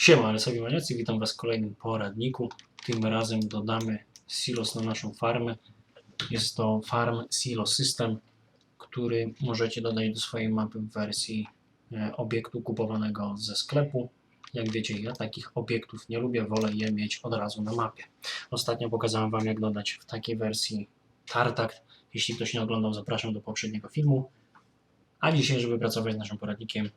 Siema, sobie maniacy, witam Was w kolejnym poradniku. Tym razem dodamy silos na naszą farmę. Jest to Farm Silo System, który możecie dodać do swojej mapy w wersji e, obiektu kupowanego ze sklepu. Jak wiecie, ja takich obiektów nie lubię, wolę je mieć od razu na mapie. Ostatnio pokazałem Wam, jak dodać w takiej wersji Tartakt. Jeśli ktoś nie oglądał, zapraszam do poprzedniego filmu. A dzisiaj, żeby pracować z naszym poradnikiem,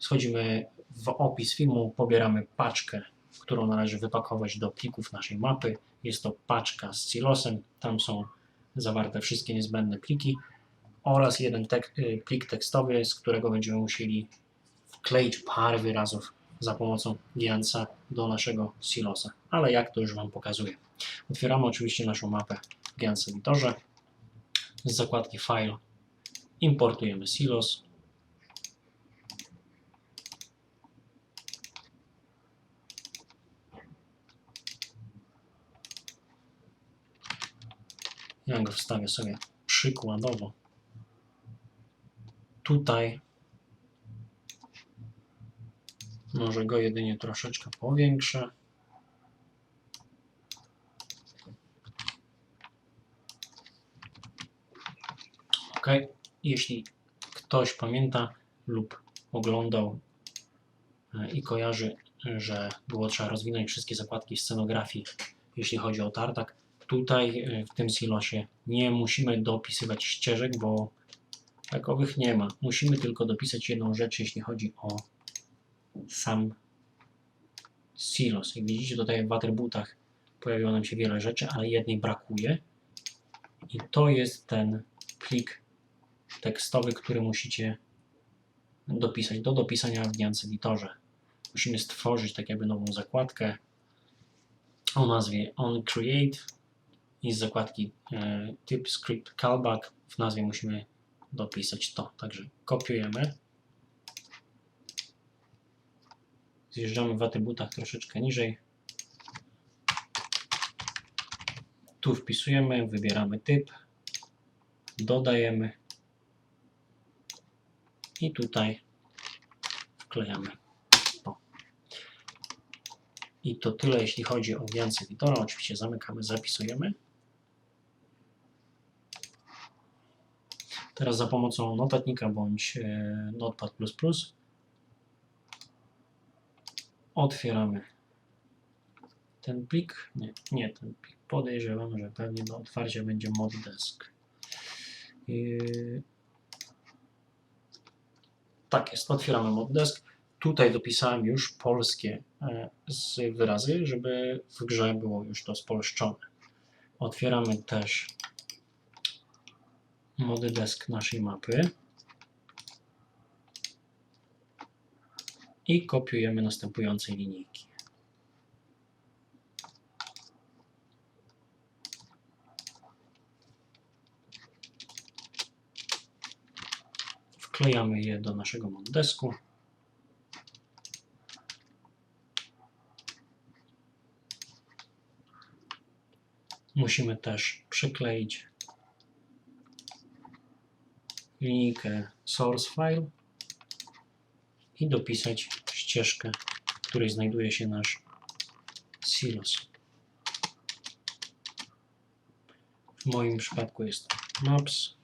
schodzimy w opis filmu, pobieramy paczkę, którą należy wypakować do plików naszej mapy. Jest to paczka z silosem, tam są zawarte wszystkie niezbędne pliki oraz jeden tek y, plik tekstowy, z którego będziemy musieli wkleić parę wyrazów za pomocą Giantsa do naszego silosa. Ale jak to już Wam pokazuję. Otwieramy oczywiście naszą mapę w Giants Editorze. Z zakładki File importujemy silos. Ja go wstawię sobie przykładowo tutaj. Może go jedynie troszeczkę powiększę. Ok. Jeśli ktoś pamięta lub oglądał e, i kojarzy, że było trzeba rozwinąć wszystkie zakładki scenografii, jeśli chodzi o tartak, tutaj e, w tym silosie nie musimy dopisywać ścieżek, bo takowych nie ma. Musimy tylko dopisać jedną rzecz, jeśli chodzi o sam silos. Jak widzicie tutaj w atrybutach pojawiło nam się wiele rzeczy, ale jednej brakuje. I to jest ten plik tekstowy, który musicie dopisać do dopisania w Giants Editorze. Musimy stworzyć tak jakby nową zakładkę o nazwie onCreate i z zakładki e, typ script callback w nazwie musimy dopisać to. Także kopiujemy. Zjeżdżamy w atrybutach troszeczkę niżej. Tu wpisujemy, wybieramy typ, dodajemy i tutaj wklejamy to. I to tyle, jeśli chodzi o Giants Editora. Oczywiście zamykamy, zapisujemy. Teraz za pomocą notatnika bądź e, Notepad++ otwieramy ten plik. Nie, nie ten plik. Podejrzewam, że pewnie do otwarcia będzie moddesk. I... Tak jest, otwieramy moddesk. Tutaj dopisałem już polskie e, wyrazy, żeby w grze było już to spolszczone. Otwieramy też mody desk naszej mapy i kopiujemy następujące linijki. Wklejamy je do naszego moddesku. Musimy też przykleić linijkę source file i dopisać ścieżkę, w której znajduje się nasz silos. W moim przypadku jest maps.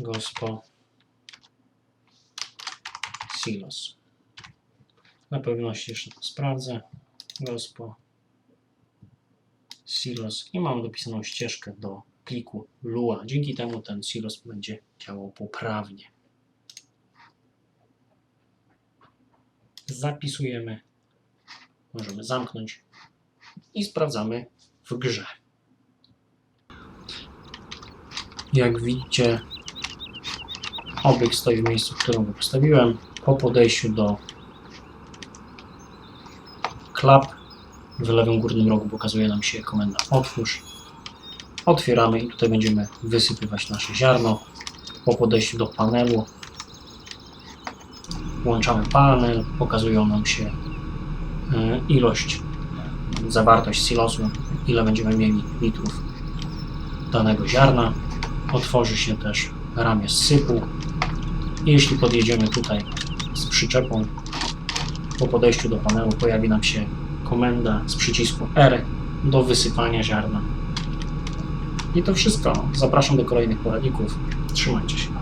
Gospo silos. Na pewności jeszcze to sprawdzę. Gospo silos i mam dopisaną ścieżkę do pliku Lua. Dzięki temu ten silos będzie działał poprawnie. Zapisujemy, możemy zamknąć i sprawdzamy w grze. Jak widzicie, obiekt stoi w miejscu, w którym go postawiłem. Po podejściu do klap w lewym górnym rogu pokazuje nam się komenda otwórz. Otwieramy i tutaj będziemy wysypywać nasze ziarno. Po podejściu do panelu włączamy panel, pokazują nam się e, ilość, zawartość silosu, ile będziemy mieli litrów danego ziarna. Otworzy się też ramię sypu. I jeśli podjedziemy tutaj z przyczepą, po podejściu do panelu pojawi nam się komenda z przycisku R do wysypania ziarna. I to wszystko. Zapraszam do kolejnych poradników. Trzymajcie się.